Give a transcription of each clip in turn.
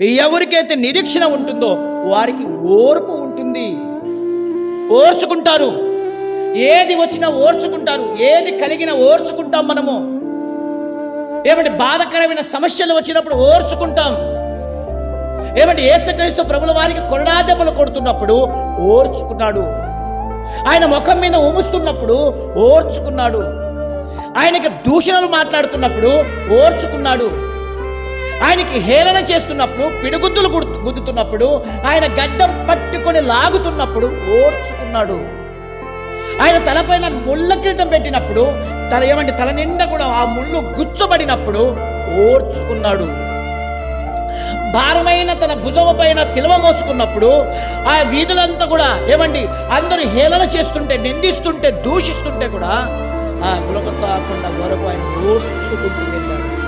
ఎవరికైతే నిరీక్షణ ఉంటుందో వారికి ఓర్పు ఉంటుంది. ఓర్చుకుంటారు. ఏది వచ్చినా ఓర్చుకుంటారు. ఏది కలిగినా ఓర్చుకుంటాం మనము. ఏమంటే బాధకరమైన సమస్యలు వచ్చినప్పుడు ఓర్చుకుంటాం. ఏమంటే ఏసుక్రీస్తు ప్రభుల వారికి కొరడాదెబ్బలు కొడుతున్నప్పుడు ఓర్చుకున్నాడు. ఆయన ముఖం మీద ఉముస్తున్నప్పుడు ఓర్చుకున్నాడు. ఆయనకి దూషణలు మాట్లాడుతున్నప్పుడు ఓర్చుకున్నాడు. ఆయనకి హేళన చేస్తున్నప్పుడు పిడుగుద్దులు గుద్దుతున్నప్పుడు ఆయన గడ్డం పట్టుకొని లాగుతున్నప్పుడు ఓర్చుకున్నాడు. ఆయన తలపైన ముళ్ళ కిరీటం పెట్టినప్పుడు తల ఏమంటే తల నిండా కూడా ఆ ముళ్ళు గుచ్చబడినప్పుడు ఓర్చుకున్నాడు. భారమైన తన భుజము పైన శిలవ మోసుకున్నప్పుడు ఆ వీధులంతా కూడా ఏమండి అందరూ హేళన చేస్తుంటే నిందిస్తుంటే దూషిస్తుంటే కూడా ఆ గులకొత్త కొండ వరకు ఆయన ఓర్చుకుంటూ వెళ్ళాడు.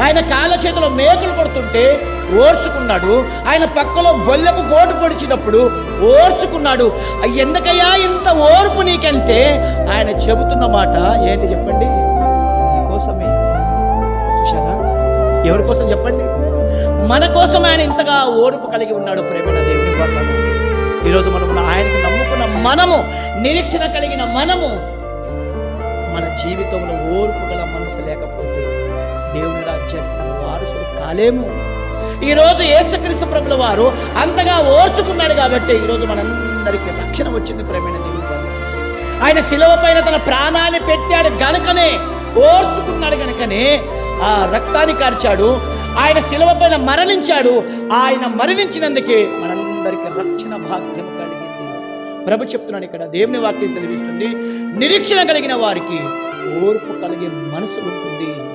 ఆయన కాళ్ళ చేతిలో మేకలు కొడుతుంటే ఓర్చుకున్నాడు. ఆయన పక్కలో బొల్లపు పోటు పొడిచినప్పుడు ఓర్చుకున్నాడు. ఎందుకయ్యా ఇంత ఓర్పు నీకంటే? ఆయన చెబుతున్న మాట ఏంటి చెప్పండి? నీకోసమే చూశారా? ఎవరి కోసం చెప్పండి? మన కోసం ఆయన ఇంతగా ఓర్పు కలిగి ఉన్నాడు ప్రేమ దేవుని ఈ ఈరోజు మనము ఆయనకి నమ్ముకున్న మనము నిరీక్షణ కలిగిన మనము మన జీవితంలో ఓర్పు గల మనసు లేకపోతే దేవుని రాజ్యానికి వారసులు కాలేము. ఈరోజు యేసుక్రీస్తు ప్రభుల వారు అంతగా ఓర్చుకున్నాడు కాబట్టి ఈరోజు మనందరికీ రక్షణ వచ్చింది ప్రేమైన దేవుడు ఆయన శిలువ పైన తన ప్రాణాన్ని పెట్టాడు గనుకనే ఓర్చుకున్నాడు గనుకనే ఆ రక్తాన్ని కార్చాడు ఆయన శిలువ పైన మరణించాడు ఆయన మరణించినందుకే మనందరికీ రక్షణ భాగ్యం ప్రభు చెప్తున్నాడు ఇక్కడ. దేవుని వాక్యం సెలవిస్తుంది. నిరీక్షణ కలిగిన వారికి ఓర్పు కలిగే మనసు ఉంటుంది.